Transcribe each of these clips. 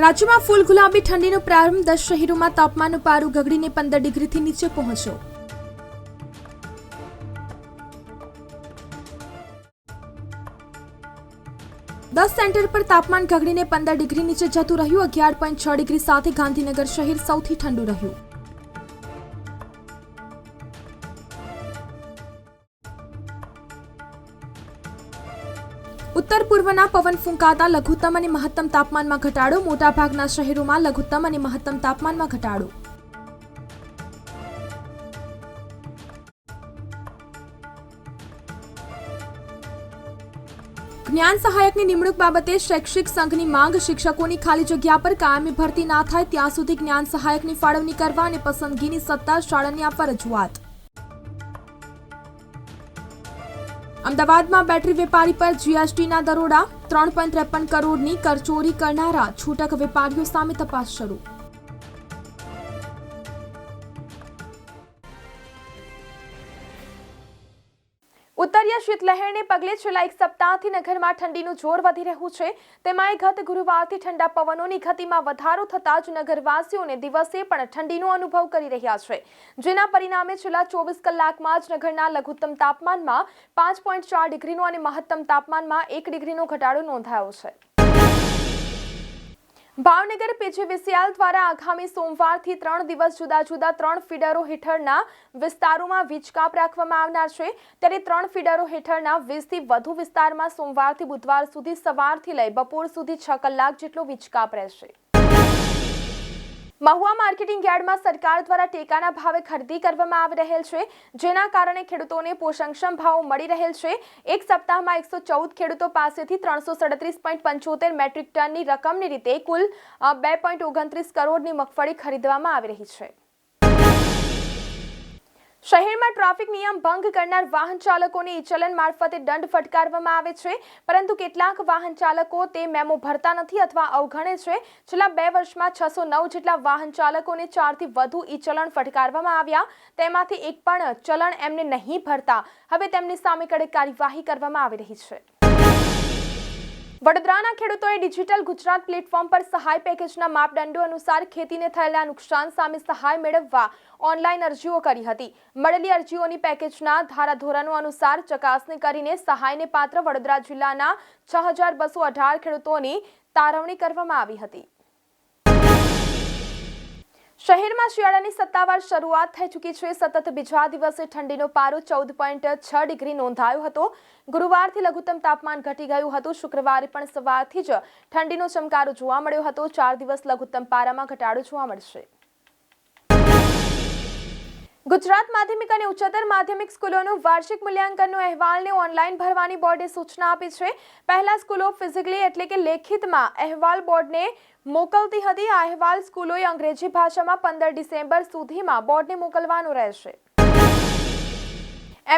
રાજ્યમાં ફૂલ ગુલાબી ઠંડીનો પ્રારંભ, દસ શહેરોમાં તાપમાનનું પારું ગગડીને પંદર ડિગ્રીથી નીચે પહોંચ્યો. દસ સેન્ટર પર તાપમાન ગગડીને પંદર ડિગ્રી નીચે જતું રહ્યું. અગિયાર પોઈન્ટ છ ડિગ્રી સાથે ગાંધીનગર શહેર સૌથી ઠંડુ રહ્યું. ઉત્તર પૂર્વના પવન ફૂંકાતા લઘુત્તમ અને મહત્તમ તાપમાનમાં ઘટાડો. મોટાભાગના શહેરોમાં લઘુત્તમ અને મહત્તમ તાપમાનમાં ઘટાડો. જ્ઞાન સહાયકની નિમણૂક બાબતે શૈક્ષિક સંઘની માંગ. શિક્ષકોની ખાલી જગ્યા પર કાયમી ભરતી ના થાય, ત્યાં સુધી જ્ઞાન સહાયકની ફાળવણી કરવા અને પસંદગીની સત્તા શાળાને આપવા રજૂઆત. અમદાવાદમાં બેટરી વેપારી પર જીએસટીના દરોડા, ત્રણ પોઈન્ટ ત્રેપન કરોડની કરચોરી કરનારા છૂટક વેપારીઓ સામે તપાસ શરૂ. ઉત્તરીય શીતલહેરને પગલે છેલ્લા એક સપ્તાહથી નગરમાં ઠંડીનું જોર વધી રહ્યું છે. તેમાં ગત ગુરુવારથી ઠંડા પવનોની ગતિમાં વધારો થતાં જ નગરવાસીઓને દિવસે પણ ઠંડીનો અનુભવ કરી રહ્યા છે. જેના પરિણામે છેલ્લા ચોવીસ કલાકમાં જ નગરના લઘુત્તમ તાપમાનમાં પાંચ પોઈન્ટ ચાર ડિગ્રીનો અને મહત્તમ તાપમાનમાં એક ડિગ્રીનો ઘટાડો નોંધાયો છે. ભાવનગર પીજીવીસીએલ દ્વારા આગામી સોમવારથી ત્રણ દિવસ જુદા જુદા ત્રણ ફીડરો હેઠળના વિસ્તારોમાં વીજ કાપ રાખવામાં આવનાર છે. ત્યારે ત્રણ ફીડરો હેઠળના વીસથી વધુ વિસ્તારમાં સોમવારથી બુધવાર સુધી સવારથી લઈ બપોર સુધી છ કલાક જેટલો વીજ કાપ રહેશે. મહુવા માર્કેટિંગ યાર્ડમાં સરકાર દ્વારા ટેકાના ભાવે ખરીદી કરવામાં આવી રહેલ છે, જેના કારણે ખેડૂતોને પોષણક્ષમ ભાવ મળી રહેલ છે. એક સપ્તાહમાં એકસો ચૌદ ખેડૂતો પાસેથી ત્રણસો સડત્રીસ પોઈન્ટ પંચોતેર મેટ્રિક ટનની રકમની રીતે કુલ બે પોઈન્ટ ઓગણત્રીસ કરોડની મગફળી ખરીદવામાં આવી રહી છે. શહેરમાં ટ્રાફિક નિયમ ભંગ કરનાર વાહન ચાલકોને ઈ મારફતે દંડ ફટકારવામાં આવે છે, પરંતુ કેટલાક વાહન ચાલકો તે મેમો ભરતા નથી અથવા અવગણે છે. છેલ્લા બે વર્ષમાં છસો નવ જેટલા વાહન ચાલકોને ચારથી વધુ ચલણ ફટકારવામાં આવ્યા. તેમાંથી એક પણ ચલણ એમને નહીં ભરતા. હવે તેમની સામે કડક કાર્યવાહી કરવામાં આવી રહી છે. વડોદરાના ખેડૂતોએ ડિજિટલ ગુજરાત પ્લેટફોર્મ પર સહાય પેકેજના માપદંડો અનુસાર ખેતીને થયેલા નુકસાન સામે સહાય મેળવવા ઓનલાઈન અરજીઓ કરી હતી. મળેલી અરજીઓની પેકેજના ધારાધોરણો અનુસાર ચકાસણી કરીને સહાયને પાત્ર વડોદરા જિલ્લાના છ હજાર બસો અઢાર ખેડૂતોની તારવણી કરવામાં આવી હતી. શહેરમાં શિયાળાની સત્તાવાર શરૂઆત થઈ ચૂકી છે. સતત બીજા દિવસે ઠંડીનો પારો ચૌદ પોઈન્ટ છ ડિગ્રી નોંધાયો હતો. ગુરુવારથી લઘુત્તમ તાપમાન ઘટી ગયું હતું. શુક્રવારે પણ સવારથી જ ઠંડીનો ચમકારો જોવા મળ્યો હતો. ચાર દિવસ લઘુત્તમ પારામાં ઘટાડો જોવા મળશે. ગુજરાત માધ્યમિક અને ઉચ્ચતર માધ્યમિક સ્કૂલોનું વાર્ષિક મૂલ્યાંકનનો અહેવાલને ઓનલાઈન ભરવાની બોર્ડે સૂચના આપી છે. પહેલા સ્કૂલો ફિઝિકલી એટલે કે લેખિતમાં અહેવાલ બોર્ડને મોકલતી હતી. આ અહેવાલ સ્કૂલોએ અંગ્રેજી ભાષામાં પંદર ડિસેમ્બર સુધીમાં બોર્ડને મોકલવાનો રહેશે.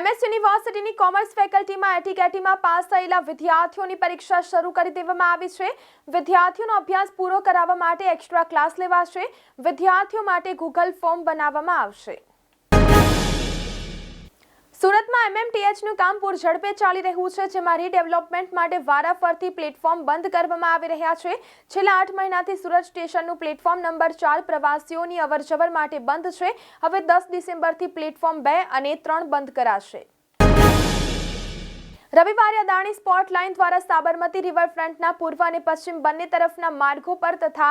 એમએસ યુનિવર્સિટીની કોમર્સ ફેકલ્ટીમાં એટીકેટીમાં પાસ થયેલા વિદ્યાર્થીઓની પરીક્ષા શરૂ કરી દેવામાં આવી છે. વિદ્યાર્થીઓનો અભ્યાસ પૂરો કરાવવા માટે એક્સ્ટ્રા ક્લાસ લેવાશે. વિદ્યાર્થીઓ માટે ગૂગલ ફોર્મ બનાવવામાં આવશે. સુરતમાં એમએમટીએચનું કામ પૂરઝડપે ચાલી રહ્યું છે, જેમાં રીડેવલપમેન્ટ માટે વારાફરતી પ્લેટફોર્મ બંધ કરવામાં આવી રહ્યા છે. છેલ્લા આઠ મહિનાથી સુરત સ્ટેશનનું પ્લેટફોર્મ નંબર ચાર પ્રવાસીઓની અવરજવર માટે બંધ છે. હવે દસ ડિસેમ્બરથી પ્લેટફોર્મ બે અને ત્રણ બંધ કરાશે. રવિવારે અદાણી સ્પોટ લાઇન દ્વારા સાબરમતી રિવરફ્રન્ટના પૂર્વ અને પશ્ચિમ બંને તરફના માર્ગો પર તથા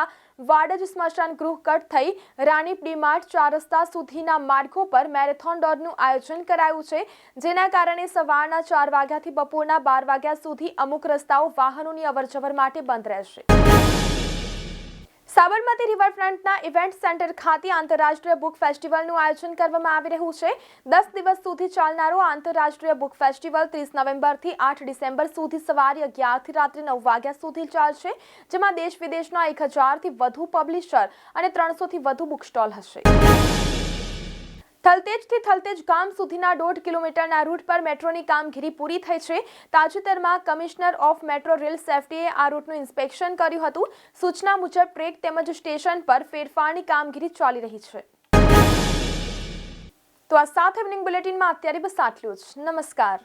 વાડજ સ્મશાન ગૃહ કટ થઈ રાણીપ ડીમાર્ટ ચાર રસ્તા સુધીના માર્ગો પર મેરેથોન દોડનું આયોજન કરાયું છે, જેના કારણે સવારના ચાર વાગ્યાથી બપોરના બાર વાગ્યા સુધી અમુક રસ્તાઓ વાહનોની અવરજવર માટે બંધ રહેશે. સાબરમતી રિવરફ્રન્ટના ઇવેન્ટ સેન્ટર ખાતે આંતરરાષ્ટ્રીય બુક ફેસ્ટિવલનું આયોજન કરવામાં આવી રહ્યું છે. દસ દિવસ સુધી ચાલનારો આંતરરાષ્ટ્રીય બુક ફેસ્ટિવલ ત્રીસ નવેમ્બરથી આઠ ડિસેમ્બર સુધી સવારે અગિયારથી રાત્રે નવ વાગ્યા સુધી ચાલશે, જેમાં દેશ વિદેશના એક હજારથી વધુ પબ્લિશર અને ત્રણસોથી વધુ બુક સ્ટોલ હશે. થલતેજથી થલતેજ ગામ સુધીના દોઢ કિલોમીટરના રૂટ પર મેટ્રોની કામગીરી પૂરી થઈ છે. તાજેતરમાં કમિશનર ઓફ મેટ્રો રેલ સેફટીએ આ રૂટનું ઇન્સ્પેક્શન કર્યું હતું. સૂચના મુજબ ટ્રેક તેમજ સ્ટેશન પર ફેરફારની કામગીરી ચાલી રહી છે. તો આ સાથે ઇવનિંગ બુલેટિનમાં અત્યારે બસ આટલું જ. નમસ્કાર.